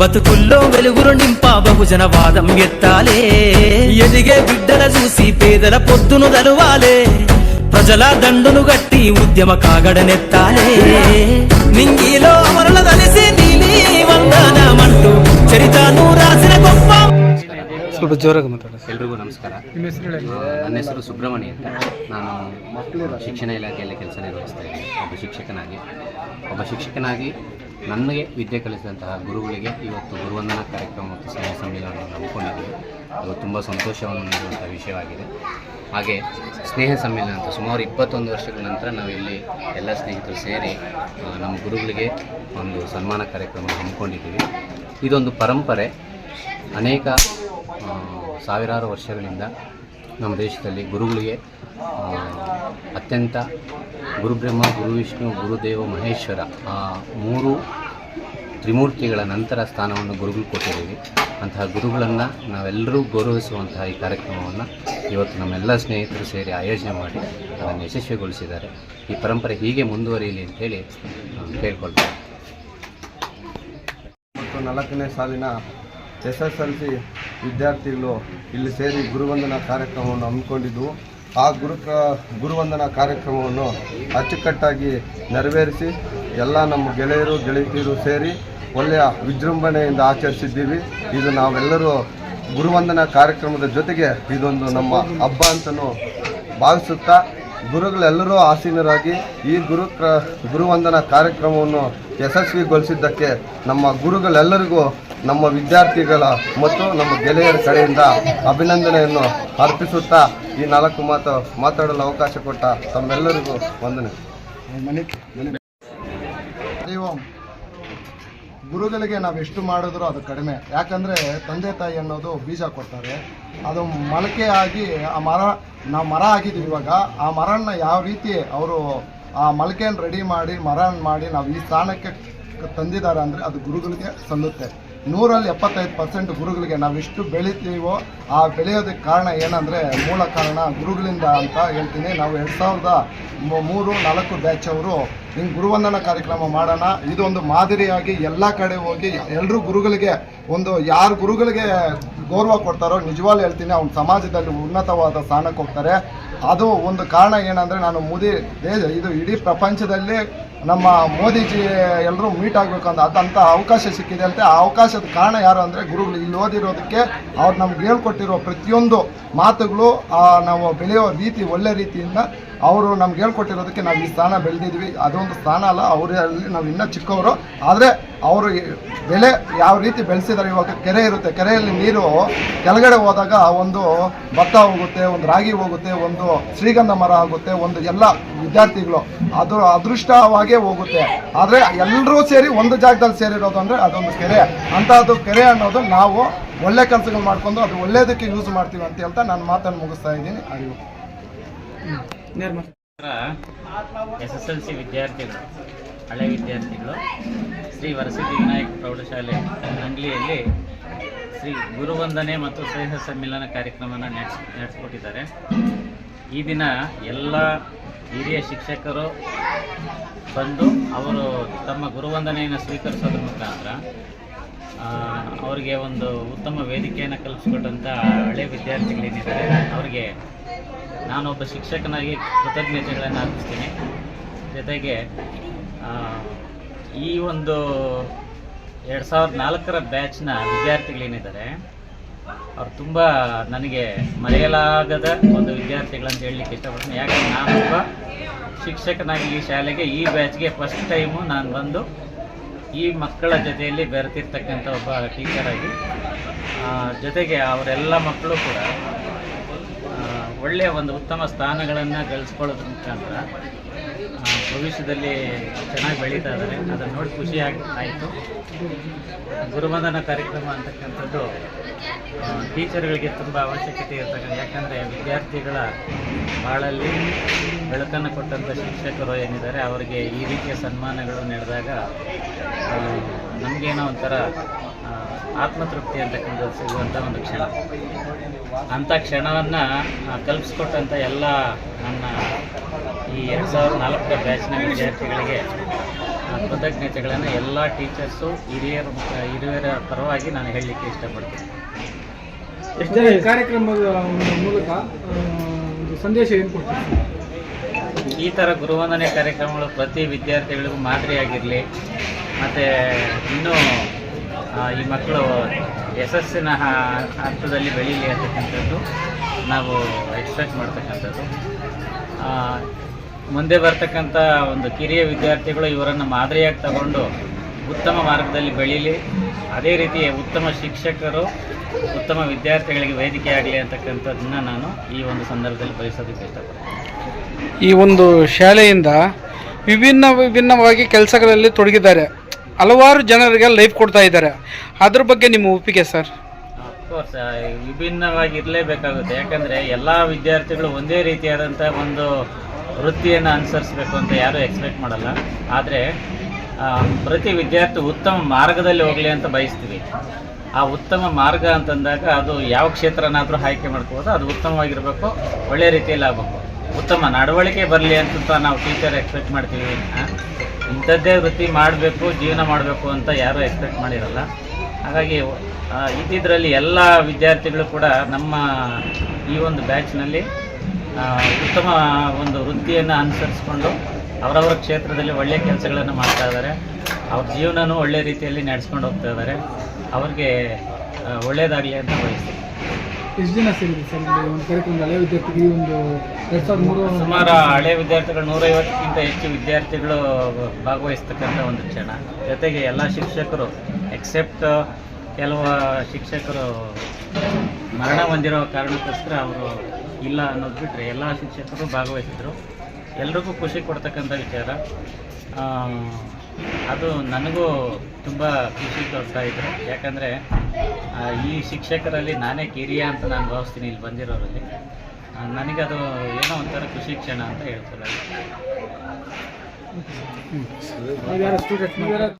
బతుకుల్లో వెలుగురు నింప బహుజన వాదం ఎత్తాలే ఎదిగే బిడ్డల చూసి పేదల పొద్దును దలువాలే ప్రజల దండును గట్టి ఉద్యమ కాగడనెత్తాలే నింగిలో అమరుల కలిసి నీలి వందనమంటూ చరితను రాసిన గొప్ప ಸ್ವಲ್ಪ ಜೋರಾಗಿ ಮಾತಾಡಿ ಎಲ್ರಿಗೂ ನಮಸ್ಕಾರ ಆ, ನನ್ನ ಹೆಸರು ಸುಬ್ರಹ್ಮಣ್ಯ ಅಂತ ನಾನು ಶಿಕ್ಷಣ ಇಲಾಖೆಯಲ್ಲಿ ಕೆಲಸ ನಿರ್ವಹಿಸ್ತಾ ಇದ್ದೀನಿ ಒಬ್ಬ ಶಿಕ್ಷಕನಾಗಿ ಒಬ್ಬ ಶಿಕ್ಷಕನಾಗಿ ನನಗೆ ವಿದ್ಯೆ ಕಲಿಸಿದಂತಹ ಗುರುಗಳಿಗೆ ಇವತ್ತು ಗುರುವಂದನಾ ಕಾರ್ಯಕ್ರಮ ಮತ್ತು ಸ್ನೇಹ ಸಮ್ಮೇಳನವನ್ನು ಹಮ್ಮಿಕೊಂಡಿದ್ದೀವಿ. ಅದು ತುಂಬ ಸಂತೋಷವನ್ನು ನೀಡುವಂಥ ವಿಷಯವಾಗಿದೆ. ಹಾಗೆ ಸ್ನೇಹ ಸಮ್ಮೇಳನ ಅಂತ ಸುಮಾರು ಇಪ್ಪತ್ತೊಂದು ವರ್ಷಗಳ ನಂತರ ನಾವು ಇಲ್ಲಿ ಎಲ್ಲ ಸ್ನೇಹಿತರು ಸೇರಿ ನಮ್ಮ ಗುರುಗಳಿಗೆ ಒಂದು ಸನ್ಮಾನ ಕಾರ್ಯಕ್ರಮ ಹಮ್ಮಿಕೊಂಡಿದ್ದೀವಿ. ಇದೊಂದು ಪರಂಪರೆ. ಅನೇಕ ಸಾವಿರಾರು ವರ್ಷಗಳಿಂದ ನಮ್ಮ ದೇಶದಲ್ಲಿ ಗುರುಗಳಿಗೆ ಅತ್ಯಂತ ಗುರುಬ್ರಹ್ಮ, ಗುರು ವಿಷ್ಣು ಗುರುದೇವ ಮಹೇಶ್ವರ ಆ ಮೂರು ತ್ರಿಮೂರ್ತಿಗಳ ನಂತರ ಸ್ಥಾನವನ್ನು ಗುರುಗಳು ಕೊಟ್ಟಿದ್ದೀವಿ. ಅಂತಹ ಗುರುಗಳನ್ನು ನಾವೆಲ್ಲರೂ ಗೌರವಿಸುವಂತಹ ಈ ಕಾರ್ಯಕ್ರಮವನ್ನು ಇವತ್ತು ನಮ್ಮೆಲ್ಲ ಸ್ನೇಹಿತರು ಸೇರಿ ಆಯೋಜನೆ ಮಾಡಿ ಅದನ್ನು ಯಶಸ್ವಿಗೊಳಿಸಿದ್ದಾರೆ. ಈ ಪರಂಪರೆ ಹೀಗೆ ಮುಂದುವರಿಯಲಿ ಅಂತೇಳಿ ನಾನು ಕೇಳ್ಕೊಳ್ತೇನೆ ಮತ್ತು ನಾಲ್ಕನೇ ಸಾಲಿನ ಎಸ್ ಎಸ್ ಎಲ್ ಸಿ ವಿದ್ಯಾರ್ಥಿಗಳು ಇಲ್ಲಿ ಸೇರಿ ಗುರುವಂದನಾ ಕಾರ್ಯಕ್ರಮವನ್ನು ಹಮ್ಮಿಕೊಂಡಿದ್ದು ಆ ಗುರು ಗುರುವಂದನಾ ಕಾರ್ಯಕ್ರಮವನ್ನು ಅಚ್ಚುಕಟ್ಟಾಗಿ ನೆರವೇರಿಸಿ ಎಲ್ಲ ನಮ್ಮ ಗೆಳೆಯರು, ಗೆಳತಿಯರು ಸೇರಿ ಒಳ್ಳೆಯ ವಿಜೃಂಭಣೆಯಿಂದ ಆಚರಿಸಿದ್ದೀವಿ. ಇದು ನಾವೆಲ್ಲರೂ ಗುರುವಂದನಾ ಕಾರ್ಯಕ್ರಮದ ಜೊತೆಗೆ ಇದೊಂದು ನಮ್ಮ ಹಬ್ಬ ಅಂತಲೂ ಭಾವಿಸುತ್ತಾ ಗುರುಗಳೆಲ್ಲರೂ ಆಸೀನರಾಗಿ ಈ ಗುರು ಗುರುವಂದನಾ ಕಾರ್ಯಕ್ರಮವನ್ನು ಯಶಸ್ವಿಗೊಳಿಸಿದ್ದಕ್ಕೆ ನಮ್ಮ ಗುರುಗಳೆಲ್ಲರಿಗೂ, ನಮ್ಮ ವಿದ್ಯಾರ್ಥಿಗಳ ಮತ್ತು ನಮ್ಮ ಗೆಳೆಯರ ಕಡೆಯಿಂದ ಅಭಿನಂದನೆಯನ್ನು ಅರ್ಪಿಸುತ್ತಾ ಈ ನಾಲ್ಕು ಮಾತು ಮಾತಾಡಲು ಅವಕಾಶ ಕೊಟ್ಟ ತಮ್ಮೆಲ್ಲರಿಗೂ ವಂದನೆ. ಗುರುಗಳಿಗೆ ನಾವು ಎಷ್ಟು ಮಾಡಿದ್ರು ಅದು ಕಡಿಮೆ. ಯಾಕಂದರೆ ತಂದೆ ತಾಯಿ ಅನ್ನೋದು ಬೀಜ ಕೊಡ್ತಾರೆ. ಅದು ಮೊಳಕೆ ಆಗಿ ಆ ಮರ, ನಾವು ಮರ ಆಗಿದ್ದೀವಿ ಇವಾಗ. ಆ ಮರನ ಯಾವ ರೀತಿ ಅವರು ಆ ಮೊಳಕೆಯನ್ನು ರೆಡಿ ಮಾಡಿ ಮರ ಮಾಡಿ ನಾವು ಈ ಸ್ಥಾನಕ್ಕೆ ತಂದಿದ್ದಾರೆ ಅಂದರೆ ಅದು ಗುರುಗಳಿಗೆ ಸಲ್ಲುತ್ತೆ. ನೂರಲ್ಲಿ ಎಪ್ಪತ್ತೈದು ಪರ್ಸೆಂಟ್ ಗುರುಗಳಿಗೆ ನಾವು ಎಷ್ಟು ಬೆಳಿತೀವೋ ಆ ಬೆಳೆಯೋದಕ್ಕೆ ಕಾರಣ ಏನಂದರೆ ಮೂಲ ಕಾರಣ ಗುರುಗಳಿಂದ ಅಂತ ಹೇಳ್ತೀನಿ. ನಾವು ಎರಡು ಸಾವಿರದ ಮೂರು, ನಾಲ್ಕು ಬ್ಯಾಚ್ ಅವರು ಹಿಂಗೆ ಗುರುವಂದನ ಕಾರ್ಯಕ್ರಮ ಮಾಡೋಣ. ಇದೊಂದು ಮಾದರಿಯಾಗಿ ಎಲ್ಲ ಕಡೆ ಹೋಗಿ ಎಲ್ಲರೂ ಗುರುಗಳಿಗೆ ಒಂದು ಯಾರು ಗುರುಗಳಿಗೆ ಗೌರವ ಕೊಡ್ತಾರೋ ನಿಜವಾಗ್ಲೂ ಹೇಳ್ತೀನಿ. ಅವ್ನ ಸಮಾಜದಲ್ಲಿ ಉನ್ನತವಾದ ಸ್ಥಾನಕ್ಕೆ ಹೋಗ್ತಾರೆ. ಅದು ಒಂದು ಕಾರಣ ಏನಂದರೆ ನಾನು ಮೋದಿ ಇದು ಇಡೀ ಪ್ರಪಂಚದಲ್ಲಿ ನಮ್ಮ ಮೋದಿಜಿ ಎಲ್ಲರೂ ಮೀಟ್ ಆಗಬೇಕು ಅಂತ, ಅದಂತ ಅವಕಾಶ ಸಿಕ್ಕಿದೆ ಅಂತ. ಆ ಅವಕಾಶದ ಕಾರಣ ಯಾರು ಅಂದರೆ ಗುರುಗಳು. ಇಲ್ಲಿ ಓದಿರೋದಕ್ಕೆ ಅವ್ರು ನಮ್ಗೆ ಹೇಳ್ಕೊಟ್ಟಿರೋ ಪ್ರತಿಯೊಂದು ಮಾತುಗಳು ನಾವು ಬೆಳೆಯೋ ರೀತಿ, ಒಳ್ಳೆ ರೀತಿಯಿಂದ ಅವರು ನಮ್ಗೆ ಹೇಳ್ಕೊಟ್ಟಿರೋದಕ್ಕೆ ನಾವು ಈ ಸ್ಥಾನ ಬೆಳೆದಿದ್ವಿ. ಅದೊಂದು ಸ್ಥಾನ ಅಲ್ಲ ಅವರಲ್ಲಿ ನಾವು ಇನ್ನೂ ಚಿಕ್ಕವರು. ಆದರೆ ಅವರು ಬೆಳೆ ಯಾವ ರೀತಿ ಬೆಳೆಸಿದ್ದಾರೆ ಇವಾಗ ಕೆರೆ ಇರುತ್ತೆ. ಕೆರೆಯಲ್ಲಿ ನೀರು ಕೆಳಗಡೆ ಹೋದಾಗ ಒಂದು ಭತ್ತ ಹೋಗುತ್ತೆ, ಒಂದು ರಾಗಿ ಹೋಗುತ್ತೆ, ಒಂದು ಶ್ರೀಗಂಧ ಮರ ಆಗುತ್ತೆ, ಒಂದು ಎಲ್ಲ ವಿದ್ಯಾರ್ಥಿಗಳು ಅದು ಅದೃಷ್ಟವಾಗೇ ಹೋಗುತ್ತೆ. ಆದರೆ ಎಲ್ಲರೂ ಸೇರಿ ಒಂದು ಜಾಗದಲ್ಲಿ ಸೇರಿರೋದು ಅಂದರೆ ಅದೊಂದು ಕೆರೆ. ಅಂಥದ್ದು ಕೆರೆ ಅನ್ನೋದು ನಾವು ಒಳ್ಳೆ ಕೆಲಸಗಳು ಮಾಡಿಕೊಂಡು ಅದು ಒಳ್ಳೆಯದಕ್ಕೆ ಯೂಸ್ ಮಾಡ್ತೀವಿ ಅಂತ ಹೇಳ್ತಾ ನಾನು ಮಾತನ್ನು ಮುಗಿಸ್ತಾ ಇದ್ದೀನಿ. ಅರಿವು. ಎಸ್ ಎಸ್ ಎಲ್ ಸಿ ವಿದ್ಯಾರ್ಥಿಗಳು, ಹಳೆ ವಿದ್ಯಾರ್ಥಿಗಳು, ಶ್ರೀ ವರಸಿದ್ಧಿ ವಿನಾಯಕ್ ಪ್ರೌಢಶಾಲೆ ಅಂಗ್ಲಿಯಲ್ಲಿ ಶ್ರೀ ಗುರುವಂದನೆ ಮತ್ತು ಸ್ನೇಹ ಸಮ್ಮಿಲನ ಕಾರ್ಯಕ್ರಮನ ನಡೆಸ್, ನಡೆಸ್ಕೊಟ್ಟಿದ್ದಾರೆ. ಈ ದಿನ ಎಲ್ಲ ಹಿರಿಯ ಶಿಕ್ಷಕರು ಬಂದು ಅವರು ತಮ್ಮ ಗುರುವಂದನೆಯನ್ನು ಸ್ವೀಕರಿಸೋದ್ರ ಮುಖಾಂತರ ಅವರಿಗೆ ಒಂದು ಉತ್ತಮ ವೇದಿಕೆಯನ್ನು ಕಲ್ಪಿಸ್ಕೊಟ್ಟಂಥ ಹಳೆ ವಿದ್ಯಾರ್ಥಿಗಳೇನಿದ್ದಾರೆ, ಅವರಿಗೆ ನಾನೊಬ್ಬ ಶಿಕ್ಷಕನಾಗಿ ಕೃತಜ್ಞತೆಗಳನ್ನು ಅರ್ಪಿಸ್ತೀನಿ. ಜೊತೆಗೆ ಈ ಒಂದು ಎರಡು ಸಾವಿರದ ನಾಲ್ಕರ ಬ್ಯಾಚ್ನ ವಿದ್ಯಾರ್ಥಿಗಳೇನಿದ್ದಾರೆ, ಅವ್ರು ತುಂಬ ನನಗೆ ಮರೆಯಲಾಗದ ಒಂದು ವಿದ್ಯಾರ್ಥಿಗಳಂತ ಹೇಳಲಿಕ್ಕೆ ಇಷ್ಟಪಡ್ತೀನಿ. ಯಾಕಂದರೆ ನಾನೊಬ್ಬ ಶಿಕ್ಷಕನಾಗಿ ಈ ಶಾಲೆಗೆ ಈ ಬ್ಯಾಚ್ಗೆ ಫಸ್ಟ್ ಟೈಮು ನಾನು ಬಂದು ಈ ಮಕ್ಕಳ ಜೊತೆಯಲ್ಲಿ ಬೆರೆತಿರ್ತಕ್ಕಂಥ ಒಬ್ಬ ಟೀಚರಾಗಿ ಜೊತೆಗೆ ಅವರೆಲ್ಲ ಮಕ್ಕಳು ಕೂಡ ಒಳ್ಳೆಯ ಒಂದು ಉತ್ತಮ ಸ್ಥಾನಗಳನ್ನು ಗಳಿಸ್ಕೊಳ್ಳೋದ್ರ ಮುಖಾಂತರ ಭವಿಷ್ಯದಲ್ಲಿ ಚೆನ್ನಾಗಿ ಬೆಳೀತಾ ಇದ್ದಾರೆ. ಅದನ್ನು ನೋಡಿ ಖುಷಿ ಆಯಿತು. ಗುರುಮದನ ಕಾರ್ಯಕ್ರಮ ಅಂತಕ್ಕಂಥದ್ದು ಟೀಚರ್ಗಳಿಗೆ ತುಂಬ ಅವಶ್ಯಕತೆ ಇರ್ತಕ್ಕಂಥ ಯಾಕಂದರೆ ವಿದ್ಯಾರ್ಥಿಗಳ ಬಾಳಲ್ಲಿ ಬೆಳಕನ್ನು ಕೊಟ್ಟಂಥ ಶಿಕ್ಷಕರು ಏನಿದ್ದಾರೆ, ಅವರಿಗೆ ಈ ರೀತಿಯ ಸನ್ಮಾನಗಳು ನಡೆದಾಗ ನಮಗೇನೋ ಒಂಥರ ಆತ್ಮತೃಪ್ತಿ ಅಂತಕ್ಕಂಥದ್ದು ಸಿಗುವಂಥ ಒಂದು ಕ್ಷಣ. ಅಂಥ ಕ್ಷಣವನ್ನು ಕಲ್ಪಿಸ್ಕೊಟ್ಟಂಥ ಎಲ್ಲ ನನ್ನ ಈ ಎರಡು ಸಾವಿರದ ನಾಲ್ಕರ ಬ್ಯಾಚ್ನ ವಿದ್ಯಾರ್ಥಿಗಳಿಗೆ ಕೃತಜ್ಞತೆಗಳನ್ನು ಎಲ್ಲ ಟೀಚರ್ಸು ಹಿರಿಯರ ಹಿರಿಯರ ಪರವಾಗಿ ನಾನು ಹೇಳಲಿಕ್ಕೆ ಇಷ್ಟಪಡ್ತೀನಿ. ಎಷ್ಟು ಕಾರ್ಯಕ್ರಮದ ಮೂಲಕ ಒಂದು ಸಂದೇಶ ಏನು ಈ ಥರ ಗುರುವಂದನೆ ಕಾರ್ಯಕ್ರಮಗಳು ಪ್ರತಿ ವಿದ್ಯಾರ್ಥಿಗಳಿಗೂ ಮಾದರಿಯಾಗಿರಲಿ ಮತ್ತು ಇನ್ನೂ ಈ ಮಕ್ಕಳು ಯಶಸ್ಸಿನ ಅರ್ಥದಲ್ಲಿ ಬೆಳೀಲಿ ಅಂತಕ್ಕಂಥದ್ದು ನಾವು ಎಕ್ಸ್ಪೆಕ್ಟ್ ಮಾಡ್ತಕ್ಕಂಥದ್ದು. ಮುಂದೆ ಬರ್ತಕ್ಕಂಥ ಒಂದು ಕಿರಿಯ ವಿದ್ಯಾರ್ಥಿಗಳು ಇವರನ್ನು ಮಾದರಿಯಾಗಿ ತಗೊಂಡು ಉತ್ತಮ ಮಾರ್ಗದಲ್ಲಿ ಬೆಳೀಲಿ. ಅದೇ ರೀತಿ ಉತ್ತಮ ಶಿಕ್ಷಕರು, ಉತ್ತಮ ವಿದ್ಯಾರ್ಥಿಗಳಿಗೆ ವೇದಿಕೆ ಆಗಲಿ ಅಂತಕ್ಕಂಥದ್ದನ್ನ ನಾನು ಈ ಒಂದು ಸಂದರ್ಭದಲ್ಲಿ ಬಯಸೋದಕ್ಕೆ ಇಷ್ಟಪಡ್ತೀನಿ. ಈ ಒಂದು ಶಾಲೆಯಿಂದ ವಿಭಿನ್ನ ವಿಭಿನ್ನವಾಗಿ ಕೆಲಸಗಳಲ್ಲಿ ತೊಡಗಿದ್ದಾರೆ. ಹಲವಾರು ಜನರಿಗೆ ಲೈಫ್ ಕೊಡ್ತಾ ಇದ್ದಾರೆ. ಅದ್ರ ಬಗ್ಗೆ ನಿಮ್ಮ ಒಪ್ಪಿಗೆ ಸರ್? ಅಫ್ಕೋರ್ಸ್ ವಿಭಿನ್ನವಾಗಿ ಇರಲೇಬೇಕಾಗುತ್ತೆ ಯಾಕಂದರೆ ಎಲ್ಲ ವಿದ್ಯಾರ್ಥಿಗಳು ಒಂದೇ ರೀತಿಯಾದಂಥ ಒಂದು ವೃತ್ತಿಯನ್ನು ಅನುಸರಿಸಬೇಕು ಅಂತ ಯಾರೂ ಎಕ್ಸ್ಪೆಕ್ಟ್ ಮಾಡಲ್ಲ. ಆದರೆ ಪ್ರತಿ ವಿದ್ಯಾರ್ಥಿ ಉತ್ತಮ ಮಾರ್ಗದಲ್ಲಿ ಹೋಗಲಿ ಅಂತ ಬಯಸ್ತೀವಿ. ಆ ಉತ್ತಮ ಮಾರ್ಗ ಅಂತಂದಾಗ ಅದು ಯಾವ ಕ್ಷೇತ್ರನಾದರೂ ಆಯ್ಕೆ ಮಾಡ್ಕೋಬೋದು. ಅದು ಉತ್ತಮವಾಗಿರಬೇಕು ಒಳ್ಳೆಯ ರೀತಿಯಲ್ಲಿ ಆಗಬೇಕು. ಉತ್ತಮ ನಡವಳಿಕೆ ಬರಲಿ ಅಂತ ನಾವು ಟೀಚರ್ ಎಕ್ಸ್ಪೆಕ್ಟ್ ಮಾಡ್ತೀವಿ? ಇಂಥದ್ದೇ ವೃತ್ತಿ ಮಾಡಬೇಕು, ಜೀವನ ಮಾಡಬೇಕು ಅಂತ ಯಾರೂ ಎಕ್ಸ್ಪೆಕ್ಟ್ ಮಾಡಿರಲ್ಲ. ಹಾಗಾಗಿ ಇದ್ದಿದ್ರಲ್ಲಿ ಎಲ್ಲ ವಿದ್ಯಾರ್ಥಿಗಳು ಕೂಡ ನಮ್ಮ ಈ ಒಂದು ಬ್ಯಾಚ್ನಲ್ಲಿ ಉತ್ತಮ ಒಂದು ವೃತ್ತಿಯನ್ನು ಅನುಸರಿಸ್ಕೊಂಡು ಅವರವರ ಕ್ಷೇತ್ರದಲ್ಲಿ ಒಳ್ಳೆಯ ಕೆಲಸಗಳನ್ನು ಮಾಡ್ತಾ ಇದ್ದಾರೆ. ಅವ್ರ ಜೀವನನೂ ಒಳ್ಳೆಯ ರೀತಿಯಲ್ಲಿ ನಡೆಸ್ಕೊಂಡು ಹೋಗ್ತಾ ಇದ್ದಾರೆ. ಅವ್ರಿಗೆ ಒಳ್ಳೆಯದಾಗಲಿ ಅಂತ ಬಯಸ್ತೀನಿ. ಎಷ್ಟು ಜನ ಸೇರಿದೆ ಸರ್ ಒಂದು ಕಾರ್ಯಕ್ರಮ ಒಂದು ಎರಡು ಸಾವಿರದ ಮೂರು ಸುಮಾರು ಹಳೆ ವಿದ್ಯಾರ್ಥಿಗಳು ನೂರೈವತ್ತಕ್ಕಿಂತ ಹೆಚ್ಚು ವಿದ್ಯಾರ್ಥಿಗಳು ಭಾಗವಹಿಸ್ತಕ್ಕಂಥ ಒಂದು ಕ್ಷಣ. ಜೊತೆಗೆ ಎಲ್ಲ ಶಿಕ್ಷಕರು ಎಕ್ಸೆಪ್ಟ್ ಕೆಲವು ಶಿಕ್ಷಕರು ಮರಣ ಹೊಂದಿರೋ ಕಾರಣಕ್ಕೋಸ್ಕರ ಅವರು ಇಲ್ಲ ಅನ್ನೋದು ಬಿಟ್ಟರೆ ಎಲ್ಲ ಶಿಕ್ಷಕರು ಭಾಗವಹಿಸಿದ್ರು. ಎಲ್ರಿಗೂ ಖುಷಿ ಕೊಡ್ತಕ್ಕಂಥ ವಿಚಾರ. ಅದು ನನಗೂ ತುಂಬ ಖುಷಿ ತೋರಿಸ್ತಾ ಇದ್ದರು ಯಾಕಂದರೆ ಈ ಶಿಕ್ಷಕರಲ್ಲಿ ನಾನೇ ಕಿರಿಯ ಅಂತ ನಾನು ಭಾವಿಸ್ತೀನಿ ಇಲ್ಲಿ ಬಂದಿರೋರಲ್ಲಿ ನನಗದು ಏನೋ ಒಂಥರ ಖುಷಿ ಕ್ಷಣ ಅಂತ ಹೇಳ್ತಾರೆ